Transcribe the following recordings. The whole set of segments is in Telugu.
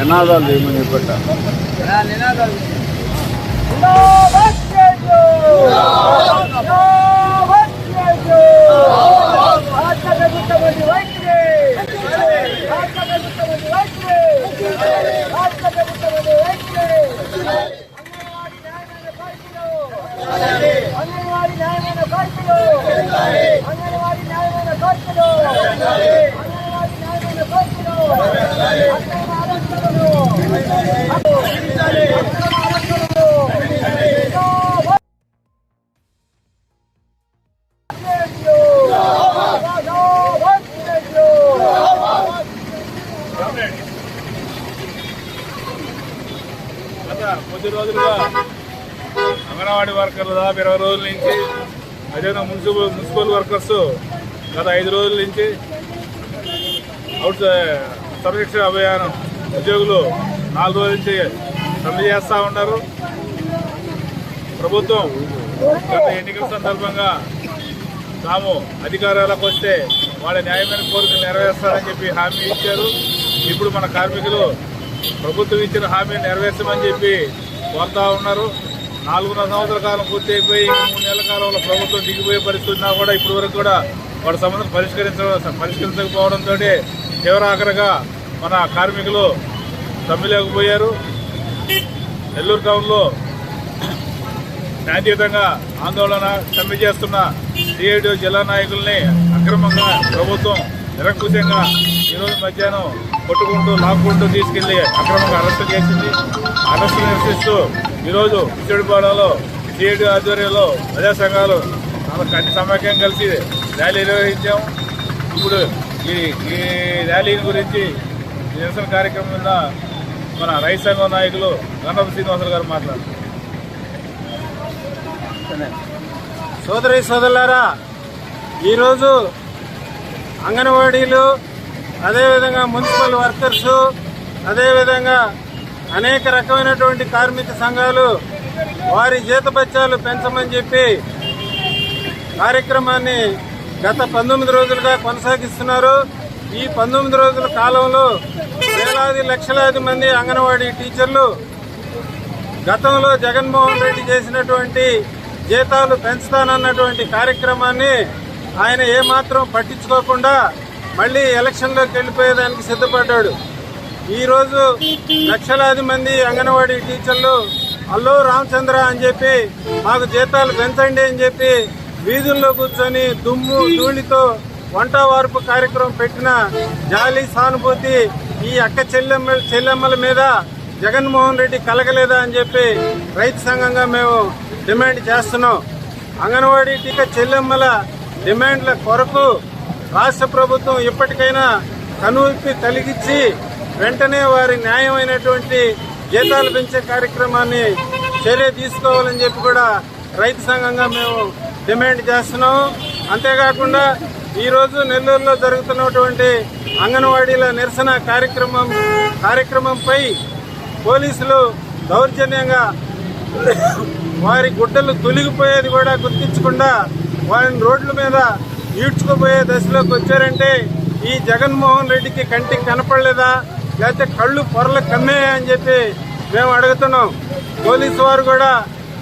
నినాదాలు ఏమని చెప్పట. అంగన్వాడీ న్యాయమైన కార్మికులు అంగన్వాడీ న్యాయమైన కార్మికులు అంగన్వాడీ న్యాయమైన కార్మికులు కొద్ది రోజులుగా అంగన్వాడీ వర్కర్లు దాదాపు ఇరవై రోజుల నుంచి అదేవిధంగా మున్సిపల్ మున్సిపల్ వర్కర్స్ గత ఐదు రోజుల నుంచి అవుట్ సంరక్షణ అభియానం ఉద్యోగులు నాలుగు రోజుల నుంచి సమ్మె చేస్తూ ఉన్నారు. ప్రభుత్వం గత ఎన్నికల సందర్భంగా తాము అధికారాలకు వస్తే వాళ్ళ న్యాయమైన కోరికలు నెరవేర్స్తారని చెప్పి హామీ ఇచ్చారు. ఇప్పుడు మన కార్మికులు ప్రభుత్వం ఇచ్చిన హామీని నెరవేర్చమని చెప్పి కోరుతా ఉన్నారు. నాలుగున్నర సంవత్సరాల కాలం పూర్తి అయిపోయి మూడు నెలల కాలంలో ప్రభుత్వం దిగిపోయే పరిస్థితి ఉన్నా కూడా ఇప్పటి వరకు కూడా వాళ్ళ సంబంధం పరిష్కరించ పరిష్కరించకపోవడంతో తీవ్ర మన కార్మికులు సమ్మెలేకపోయారు నెల్లూరు టౌన్లో శాంతియుతంగా ఆందోళన సమ్మె చేస్తున్న సిఐటి జిల్లా నాయకుల్ని అక్రమంగా ప్రభుత్వం నిరంకుశంగా ఈరోజు మధ్యాహ్నం కొట్టుకుంటూ లాక్కుంటూ తీసుకెళ్ళి అక్రమంగా అరెస్టు చేసింది. అరెస్టు నిరసిస్తూ ఈరోజు విజయవాడలో సిఐటి ఆధ్వర్యంలో ప్రజా సంఘాలు అన్ని సమాఖ్యం కలిసి ర్యాలీ నిర్వహించాము ఇప్పుడు ఈ ఈ ర్యాలీ గురించి నిరసన కార్యక్రమం మీద మన రైతు సంఘం నాయకులు గణపతి శ్రీనివాసులు గారు మాట్లాడారు. సోదరి సోదరులారా ఈరోజు అంగన్వాడీలు అదేవిధంగా మున్సిపల్ వర్కర్స్ అదేవిధంగా అనేక రకమైనటువంటి కార్మిక సంఘాలు వారి జీతభత్యాలు పెంచమని చెప్పి కార్యక్రమాన్ని గత పంతొమ్మిది రోజులుగా కొనసాగిస్తున్నారు. ఈ పంతొమ్మిది రోజుల కాలంలో వేలాది లక్షలాది మంది అంగన్వాడీ టీచర్లు గతంలో జగన్మోహన్ రెడ్డి చేసినటువంటి జీతాలు పెంచుతానన్నటువంటి కార్యక్రమాన్ని ఆయన ఏమాత్రం పట్టించుకోకుండా మళ్ళీ ఎలక్షన్లోకి వెళ్ళిపోయేదానికి సిద్ధపడ్డాడు. ఈరోజు లక్షలాది మంది అంగన్వాడీ టీచర్లు అల్లో రామచంద్ర అని చెప్పి మాకు జీతాలు పెంచండి అని చెప్పి వీధుల్లో కూర్చొని దుమ్ము ధూళితో వంట వార్పు కార్యక్రమం పెట్టిన జాలి సానుభూతి ఈ అక్క చెల్లెమ్మ చెల్లెమ్మల మీద జగన్మోహన్ రెడ్డి కలగలేదా అని చెప్పి రైతు సంఘంగా మేము డిమాండ్ చేస్తున్నాం. అంగన్వాడీ టీకా చెల్లెమ్మల డిమాండ్ల కొరకు రాష్ట్ర ప్రభుత్వం ఇప్పటికైనా కనువిప్పి కలిగించి వెంటనే వారి న్యాయమైనటువంటి జీతాలు పెంచే కార్యక్రమాన్ని చర్య తీసుకోవాలని చెప్పి కూడా రైతు సంఘంగా మేము డిమాండ్ చేస్తున్నాము అంతేకాకుండా ఈరోజు నెల్లూరులో జరుగుతున్నటువంటి అంగన్వాడీల నిరసన కార్యక్రమం కార్యక్రమంపై పోలీసులు దౌర్జన్యంగా వారి గుడ్డలు తొలిగిపోయేది కూడా గుర్తించకుండా వారిని రోడ్ల మీద ఈడ్చుకుపోయే దశలోకి వచ్చారంటే ఈ జగన్మోహన్ రెడ్డికి కంటికి కనపడలేదా? లేకపోతే కళ్ళు పొరలు కమ్మేయా అని చెప్పి మేము అడుగుతున్నాం. పోలీసు వారు కూడా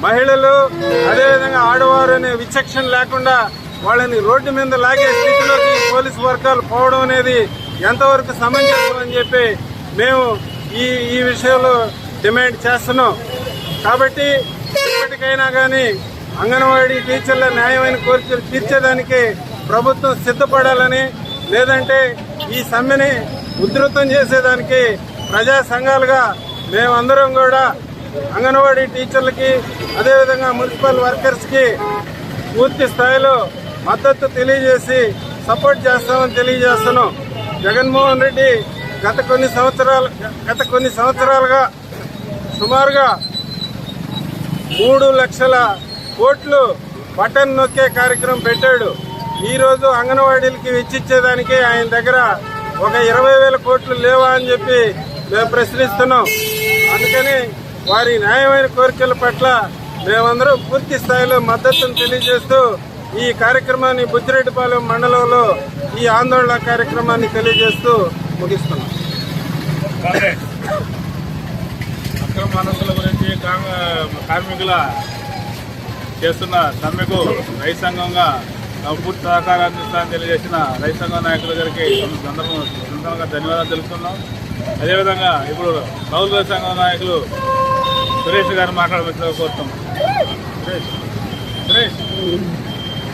మహిళలు అదేవిధంగా ఆడవారు అనే విచక్షణ లేకుండా వాళ్ళని రోడ్డు మీద లాగే స్థితిలోకి పోలీసు వర్గాలు పోవడం అనేది ఎంతవరకు సమంజసం అని చెప్పి మేము ఈ ఈ విషయంలో డిమాండ్ చేస్తున్నాం. కాబట్టి ఇప్పటికైనా కానీ అంగన్వాడీ టీచర్ల న్యాయమైన కోరికలు తీర్చేదానికి ప్రభుత్వం సిద్ధపడాలని లేదంటే ఈ సమ్మెని ఉధృతం చేసేదానికి ప్రజా సంఘాలుగా మేమందరం కూడా అంగన్వాడీ టీచర్లకి అదేవిధంగా మున్సిపల్ వర్కర్స్కి పూర్తి స్థాయిలో మద్దతు తెలియజేసి సపోర్ట్ చేస్తామని తెలియజేస్తున్నాం. జగన్మోహన్ రెడ్డి గత కొన్ని సంవత్సరాలు గత కొన్ని సంవత్సరాలుగా సుమారుగా మూడు లక్షల కోట్లు బటన్ నొక్కే కార్యక్రమం పెట్టాడు. ఈరోజు అంగన్వాడీలకి వెచ్చిచ్చేదానికి ఆయన దగ్గర ఒక ఇరవై వేల కోట్లు లేవా అని చెప్పి మేము ప్రశ్నిస్తున్నాం. అందుకని వారి న్యాయమైన కోరికల పట్ల మేమందరం పూర్తి స్థాయిలో మద్దతును తెలియజేస్తూ ఈ కార్యక్రమాన్ని బుచ్చిరెడ్డిపాలెం మండలంలో ఈ ఆందోళన కార్యక్రమాన్ని తెలియజేస్తూ ముగిస్తున్నాం. అక్రమ మనసుల గురించి కార్మికుల చేస్తున్న సమ్మెకు రైతు సంఘంగా పూర్తి సహకారం అందిస్తామని తెలియజేసిన రైతు సంఘం నాయకుల గారికి సందర్భం సందర్భంగా ధన్యవాదాలు తెలుపుతున్నాం. అదేవిధంగా ఇప్పుడు కౌలు రైతు సంఘం నాయకులు సురేష్ గారు మాట్లాడవలసిందిగా కోరుతున్నాం. సురేష్ సురేష్.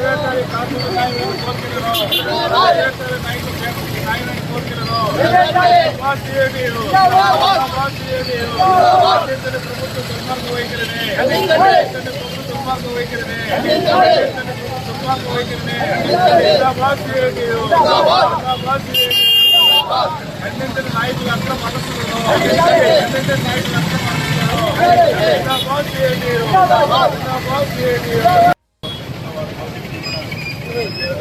ఇరవై తారీఖు కార్మిక న్యాయమైన కోరుతున్నాను. ఇరవై తారీఖు నాయకుల న్యాయమైన కోరుతున్నాను. జిందాబాద్ సిఐటియు జిందాబాద్ సిఐటియు ఖండించండి ప్రభుత్వ దుర్మార్గ వైఖరిని ఖండించండి ప్రభుత్వ దుర్మార్గ వైఖరిని ఖండించండి ప్రభుత్వ దుర్మార్గ వైఖరిని జిందాబాద్ జిందాబాద్ సిఐటియు ఖండించండి నాయకుల అక్రమ మనసులను ఖండించండి నాయకుల అక్రమ మనసులను జిందాబాద్ జిందాబాద్ సిఐటియు